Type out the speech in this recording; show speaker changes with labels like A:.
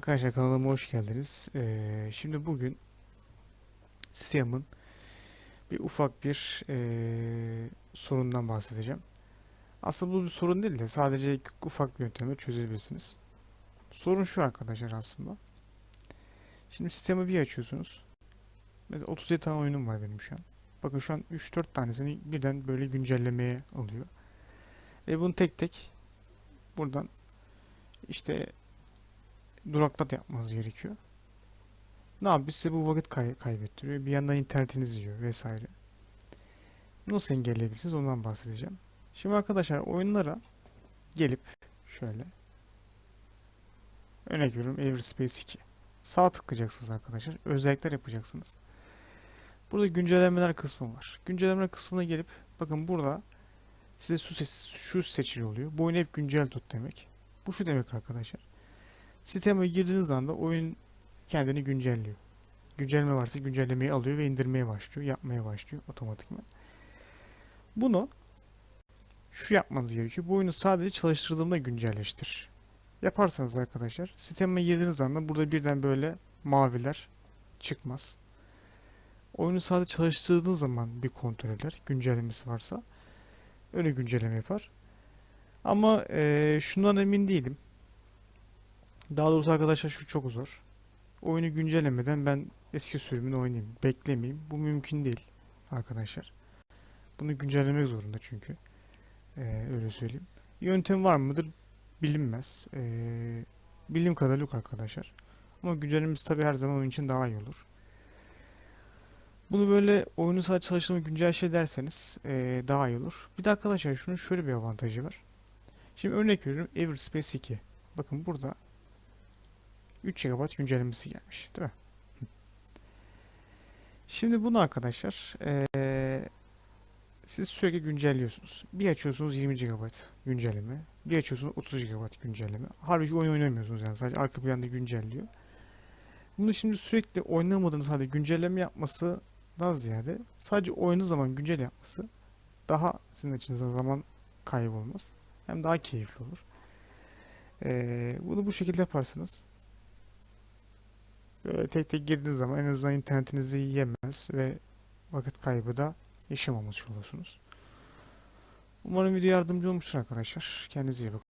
A: Arkadaşlar kanalıma hoş geldiniz. Ee, şimdi bugün sistemin bir ufak bir ee, sorundan bahsedeceğim. Aslında bu bir sorun değil de sadece ufak bir yöntemle çözebilirsiniz. Sorun şu arkadaşlar aslında. Şimdi sistemi bir açıyorsunuz. Mesela 37 tane oyunum var benim şu an. Bakın şu an 3-4 tanesini birden böyle güncellemeye alıyor. Ve bunu tek tek buradan işte duraklat yapmanız gerekiyor. Ne yapıyor? Size bu vakit kay- kaybettiriyor. Bir yandan internetiniz yiyor vesaire. Nasıl engelleyebilirsiniz ondan bahsedeceğim. Şimdi arkadaşlar oyunlara gelip şöyle örnek veriyorum Everspace 2. Sağ tıklayacaksınız arkadaşlar. Özellikler yapacaksınız. Burada güncellemeler kısmı var. Güncellemeler kısmına gelip bakın burada size şu, seçili oluyor. Bu oyunu hep güncel tut demek. Bu şu demek arkadaşlar. Sisteme girdiğiniz anda oyun kendini güncelliyor. Güncelleme varsa güncellemeyi alıyor ve indirmeye başlıyor, yapmaya başlıyor otomatikman. Bunu şu yapmanız gerekiyor. Bu oyunu sadece çalıştırdığımda güncelleştir. Yaparsanız arkadaşlar sisteme girdiğiniz anda burada birden böyle maviler çıkmaz. Oyunu sadece çalıştırdığınız zaman bir kontrol eder. Güncellemesi varsa. Öyle güncelleme yapar. Ama eee, şundan emin değilim. Daha doğrusu arkadaşlar şu çok zor. Oyunu güncellemeden ben eski sürümünü oynayayım. Beklemeyeyim. Bu mümkün değil arkadaşlar. Bunu güncellemek zorunda çünkü. Ee, öyle söyleyeyim. Yöntem var mıdır? Bilinmez. Ee, bildiğim kadarıyla yok arkadaşlar. Ama güncellemesi tabii her zaman oyun için daha iyi olur. Bunu böyle oyunu sadece çalıştırma güncel şey derseniz ee, daha iyi olur. Bir de arkadaşlar şunun şöyle bir avantajı var. Şimdi örnek veriyorum Everspace 2. Bakın burada 3 GB güncellemesi gelmiş, değil mi? Şimdi bunu arkadaşlar eee, siz sürekli güncelliyorsunuz. Bir açıyorsunuz 20 GB güncelleme, bir açıyorsunuz 30 GB güncelleme. Halbuki oyun oynamıyorsunuz yani sadece arka planda güncelliyor. Bunu şimdi sürekli oynamadığınız halde güncelleme yapmasından ziyade sadece oynadığı zaman güncel yapması daha sizin açınızdan zaman kaybı olmaz. Hem daha keyifli olur. Eee, bunu bu şekilde yaparsanız Böyle tek tek girdiğiniz zaman en azından internetinizi yiyemez ve vakit kaybı da yaşamamış olursunuz. Umarım video yardımcı olmuştur arkadaşlar. Kendinize iyi bakın.